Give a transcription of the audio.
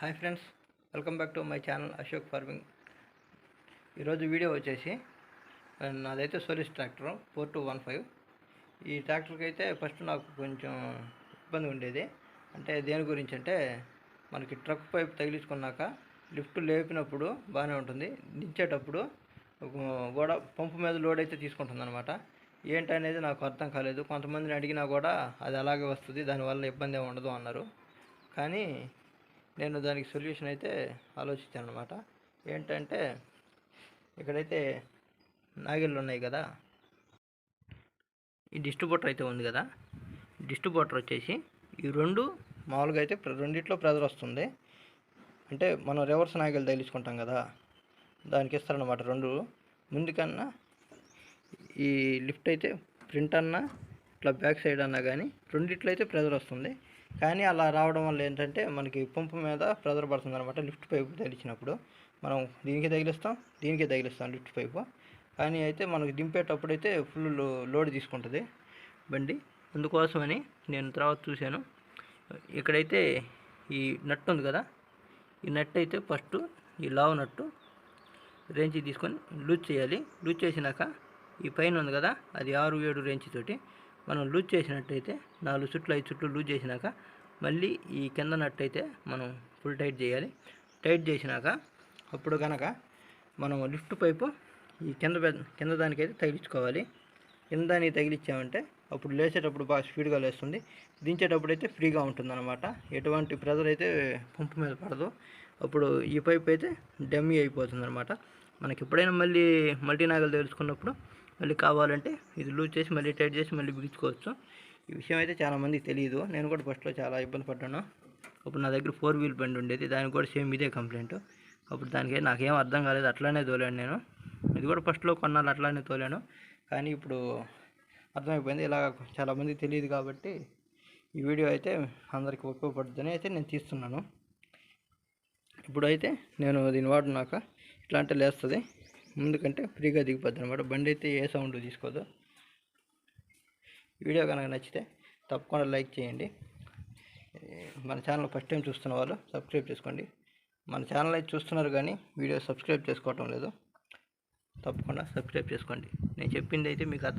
Hi friends welcome back to my channel Ashok farming. ఈరోజు video వచ్చేసి నాదైతే Solis tractor four two one five. ఈ ట్రాక్టర్కి అయితే ఫస్ట్ నాకు కొంచెం ఇబ్బంది ఉండేది. అంటే దేని గురించి అంటే మనకి ట్రక్ పైప్ తగిలించుకున్నాక లిఫ్ట్ లేపినప్పుడు బాగానే ఉంటుంది. దించేటప్పుడు గోడ కూడా పంపు మీద లోడ్ అయితే తీసుకుంటుంది అనమాట ఏంటనేది నాకు అర్థం కాలేదు. కొంతమందిని అడిగినా కూడా అది అలాగే వస్తుంది దానివల్ల ఇబ్బంది ఉండదు అన్నారు. కానీ నేను దానికి సొల్యూషన్ అయితే ఆలోచించాను అనమాట ఏంటంటే ఇక్కడైతే నాగిళ్ళు ఉన్నాయి కదా. ఈ డిస్ట్రిబ్యూటర్ అయితే ఉంది కదా. డిస్ట్రిబ్యూటర్ వచ్చేసి ఈ రెండు మామూలుగా అయితే రెండిట్లో ప్రెజర్ వస్తుంది. అంటే మనం రివర్స్ నాగిల్ తగిలించుకుంటాం కదా. దానికి ఇస్తారనమాట రెండు. ముందుకన్నా ఈ లిఫ్ట్ అయితే ప్రింట్ అన్నా ఇట్లా బ్యాక్ సైడ్ అన్నా కానీ రెండిట్లో అయితే ప్రెజర్ వస్తుంది. కానీ అలా రావడం వల్ల ఏంటంటే మనకి పంపు మీద ప్రెజర్ పడుతుంది అనమాట లిఫ్ట్ పైపు తగిలించినప్పుడు మనం దీనికి తగిలిస్తాం దీనికి తగిలిస్తాం లిఫ్ట్ పైపు. కానీ అయితే మనకు దింపేటప్పుడు అయితే ఫుల్ లోడ్ తీసుకుంటుంది బండి. అందుకోసమని నేను తర్వాత చూశాను. ఇక్కడైతే ఈ నట్టు ఉంది కదా ఈ నట్ అయితే ఫస్ట్ ఈ లావు నట్టు రేంజ్ తీసుకొని లూజ్ చేయాలి. లూజ్ చేసినాక ఈ పైన ఉంది కదా అది ఆరు ఏడు రేంజ్ తోటి మనం లూజ్ చేసినట్టయితే నాలుగు చుట్లు ఐదు చుట్లు లూజ్ చేసినాక మళ్ళీ ఈ కింద నట్టు అయితే మనం ఫుల్ టైట్ చేయాలి. టైట్ చేసినాక అప్పుడు కనుక మనం లిఫ్ట్ పైపు ఈ కింద పెద్ద- కింద దానికైతే తగిలించుకోవాలి. కింద దానికి తగిలించామంటే అప్పుడు లేచేటప్పుడు బాగా స్పీడ్గా లేస్తుంది. దించేటప్పుడు అయితే ఫ్రీగా ఉంటుందన్నమాట. ఎటువంటి ప్రెజర్ అయితే పంపు మీద పడదు. అప్పుడు ఈ పైప్ అయితే డమ్మీ అయిపోతుంది అనమాట మనకి ఎప్పుడైనా మళ్ళీ మల్టీనాగలు తెలుసుకున్నప్పుడు మళ్ళీ కావాలంటే ఇది లూజ్ చేసి మళ్ళీ టైట్ చేసి మళ్ళీ బిగించుకోవచ్చు. ఈ విషయం అయితే చాలామంది తెలియదు నేను కూడా ఫస్ట్లో చాలా ఇబ్బంది పడ్డాను. అప్పుడు నా దగ్గర ఫోర్ వీల్ బండి ఉండేది. దానికి కూడా సేమ్ ఇదే కంప్లైంట్ అప్పుడు దానికి నాకేం అర్థం కాలేదు. అట్లానే తోలాను నేను. ఇది కూడా ఫస్ట్లో కొన్నాళ్ళు అట్లానే తోలాను. కానీ ఇప్పుడు అర్థమైపోయింది. ఇలా చాలామంది తెలియదు కాబట్టి ఈ వీడియో అయితే అందరికి ఉపయోగపడుతుందని అయితే నేను తీస్తున్నాను. ఇప్పుడైతే నేను దీని వాడినాక ఇట్లాంటి లేస్తుంది. ముందుకంటే ఫ్రీగా దిగిపోద్ది అనమాట బండి అయితే ఏ సౌండ్ తీసుకోదు. వీడియో కనుక నచ్చితే తప్పకుండా లైక్ చేయండి. మన ఛానల్ ఫస్ట్ టైం చూస్తున్న వాళ్ళు సబ్స్క్రైబ్ చేసుకోండి. మన ఛానల్ అయితే చూస్తున్నారు కానీ వీడియో సబ్స్క్రైబ్ చేసుకోవటం లేదు. తప్పకుండా సబ్స్క్రైబ్ చేసుకోండి. నేను చెప్పింది అయితే మీకు అర్థం